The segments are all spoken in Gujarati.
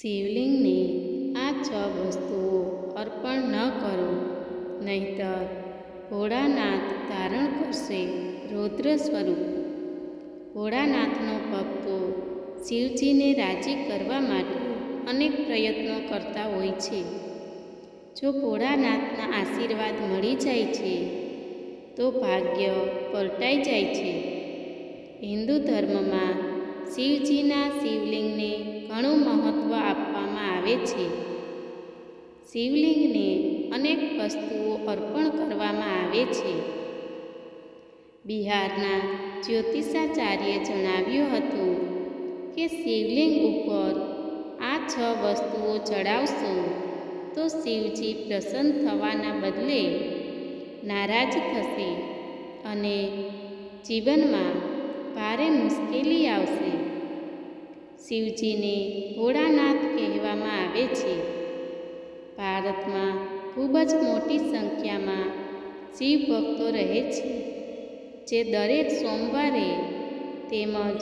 શિવલિંગને આ છ વસ્તુઓ અર્પણ ન કરો, નહીંતર ભોળાનાથ ધારણ કરશે રૌદ્ર સ્વરૂપ. ભોળાનાથનો ભક્તો શિવજીને રાજી કરવા માટે અનેક પ્રયત્નો કરતા હોય છે. જો ભોળાનાથના આશીર્વાદ મળી જાય છે, તો ભાગ્ય પલટાઈ જાય છે. હિન્દુ ધર્મમાં શિવજીના શિવલિંગને ઘણું મહત્ત્વ આપવામાં આવે છે. શિવલિંગને અનેક વસ્તુઓ અર્પણ કરવામાં આવે છે. બિહારના જ્યોતિષાચાર્યે જણાવ્યું હતું કે શિવલિંગ ઉપર આ છ વસ્તુઓ ચડાવશો તો શિવજી પ્રસન્ન થવાના બદલે નારાજ થશે અને જીવનમાં ભારે મુશ્કેલી આવશે. શિવજીને ભોળાનાથ કહેવામાં આવે છે. ભારતમાં ખૂબ જ મોટી સંખ્યામાં શિવ ભક્તો રહે છે, જે દરેક સોમવારે તેમજ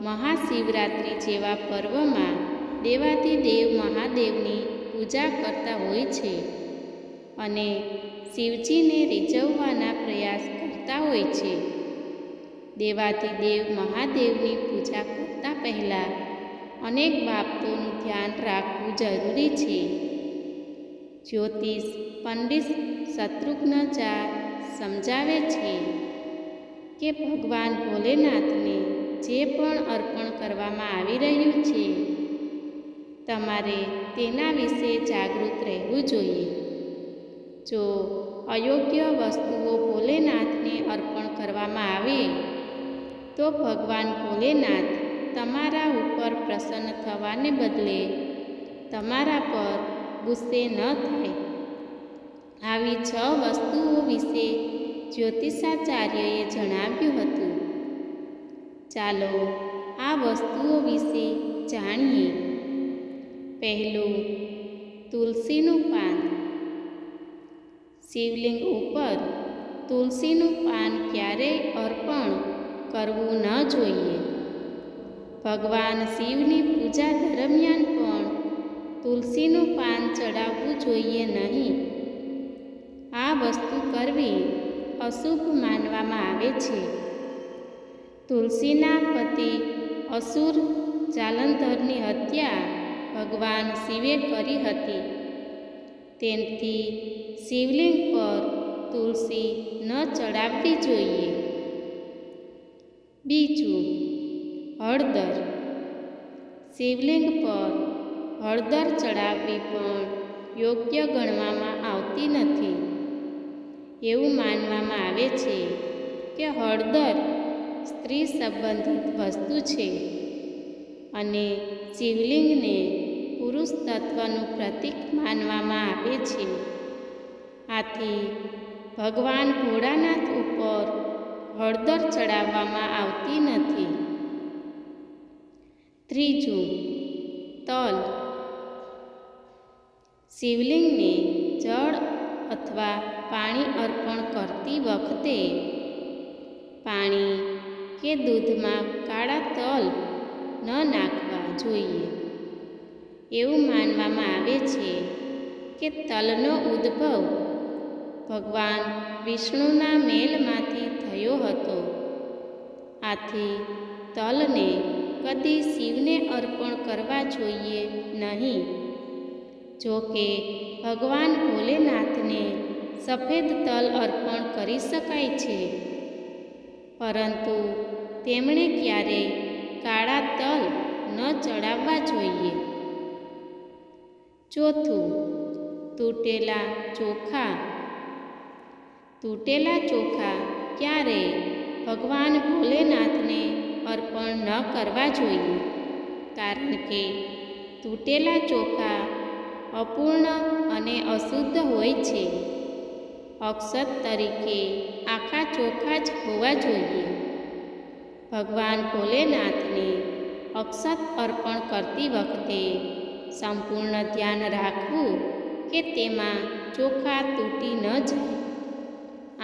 મહાશિવરાત્રિ જેવા પર્વમાં દેવાધિદેવ મહાદેવની પૂજા કરતા હોય છે અને શિવજીને રીઝવવાના પ્રયાસ કરતા હોય છે. દેવાધિદેવ મહાદેવની પૂજા કરતા પહેલાં અનેક બાબતોનું ધ્યાન રાખવું જરૂરી છે. જ્યોતિષ પંડિત શત્રુઘ્ન ઝા સમજાવે છે કે ભગવાન ભોલેનાથને જે પણ અર્પણ કરવામાં આવી રહ્યું છે, તમારે તેના વિશે જાગૃત રહેવું જોઈએ. જો અયોગ્ય વસ્તુઓ ભોલેનાથને અર્પણ કરવામાં આવે, તો ભગવાન ભોલેનાથ તમારા ઉપર પ્રસન્ન થવાને બદલે તમારા પર ગુસ્સે ન થાય. આવી છ વસ્તુઓ વિશે જ્યોતિષાચાર્યએ જણાવ્યું હતું. ચાલો આ વસ્તુઓ વિશે જાણીએ. પહેલું, તુલસીનું પાન. શિવલિંગ ઉપર તુલસીનું પાન ક્યારેય અર્પણ કરવું ન જોઈએ. ભગવાન શિવની પૂજા દરમિયાન પણ તુલસીનું પાન ચડાવવું જોઈએ નહીં. આ વસ્તુ કરવી અશુભ માનવામાં આવે છે. તુલસીના પતિ અસુર જાલંધરની હત્યા ભગવાન શિવે કરી હતી. તેથી શિવલિંગ પર તુલસી ન ચડાવવી જોઈએ. બીજું હળદર. શિવલિંગ પર હળદર ચડાવવી પણ યોગ્ય ગણવામાં આવતી નથી. એવું માનવામાં આવે છે કે હળદર સ્ત્રી સંબંધિત વસ્તુ છે અને શિવલિંગને પુરુષ તત્વનું પ્રતીક માનવામાં આવે છે. આથી ભગવાન ભોળાનાથ ઉપર હળદર ચડાવવામાં આવતી નથી. ત્રીજું, તલ. શિવલિંગને જળ અથવા પાણી અર્પણ કરતી વખતે પાણી કે દૂધમાં કાળા તલ ન નાખવા જોઈએ. એવું માનવામાં આવે છે કે તલનો ઉદ્ભવ ભગવાન વિષ્ણુના મેલમાંથી થયો હતો. આથી તલને કદી શિવને અર્પણ કરવા જોઈએ નહીં. જો કે ભગવાન ભોલેનાથને સફેદ તલ અર્પણ કરી શકાય છે. પરંતુ તેમણે ક્યારેય કાળા તલ ન ચડાવવા જોઈએ? ચોથું, તૂટેલા ચોખા. તૂટેલા ચોખા ક્યારે ભગવાન ભોલેનાથને અર્પણ ન કરવા જોઈએ. કારણ કે તૂટેલા ચોખા અપૂર્ણ અને અશુદ્ધ હોય છે. અક્ષત તરીકે આખા ચોખા જ હોવા જોઈએ. ભગવાન ભોલેનાથને અક્ષત અર્પણ કરતી વખતે સંપૂર્ણ ધ્યાન રાખવું કે તેમાં ચોખા તૂટી ન જાય.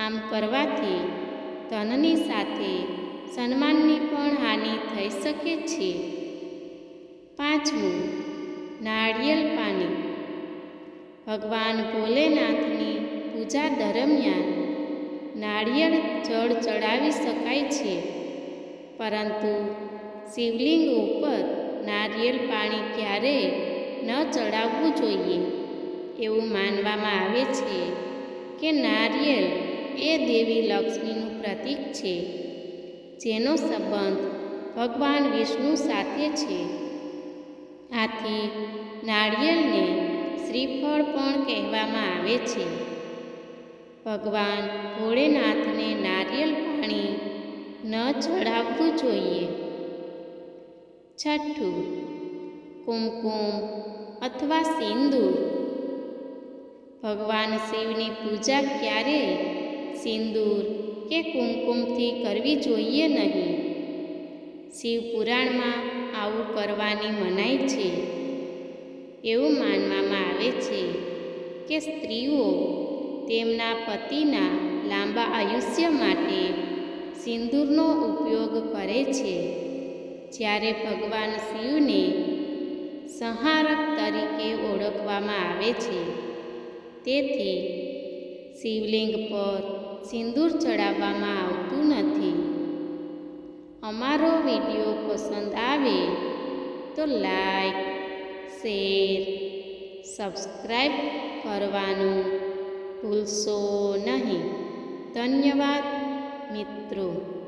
આમ કરવાથી ધનની સાથે સન્માનની પણ હાનિ થઈ શકે છે. પાંચમું, નાળિયેર પાણી. ભગવાન ભોલેનાથની પૂજા દરમિયાન નાળિયેર જળ ચડાવી શકાય છે, પરંતુ શિવલિંગ ઉપર નારિયેળ પાણી ક્યારેય ન ચડાવવું જોઈએ. એવું માનવામાં આવે છે કે નારિયેળ એ દેવી લક્ષ્મીનું પ્રતીક છે. જેનો સંબંધ ભગવાન વિષ્ણુ સાથે છે. આથી નાળિયેરને શ્રીફળ પણ કહેવામાં આવે છે. ભગવાન ભોળેનાથને નારિયેળ પાણી ન ચડાવવું જોઈએ. છઠ્ઠું, કુમકુમ અથવા સિંદૂર. ભગવાન શિવની પૂજા ક્યારે? સિંદૂર કે કુમકુમથી કરવી જોઈએ નહીં. શિવપુરાણમાં આવું કરવાની મનાઈ છે. એવું માનવામાં આવે છે કે સ્ત્રીઓ તેમના પતિના લાંબા આયુષ્ય માટે સિંદૂરનો ઉપયોગ કરે છે. જ્યારે ભગવાન શિવને સંહારક તરીકે ઓળખવામાં આવે છે. તેથી શિવલિંગ પર સિંદૂર ચડાવવામાં આવતું નથી. અમારો વીડિયો પસંદ આવે તો લાઈક, શેર સબસ્ક્રાઈબ કરવાનું ભૂલશો નહીં. ધન્યવાદ મિત્રો.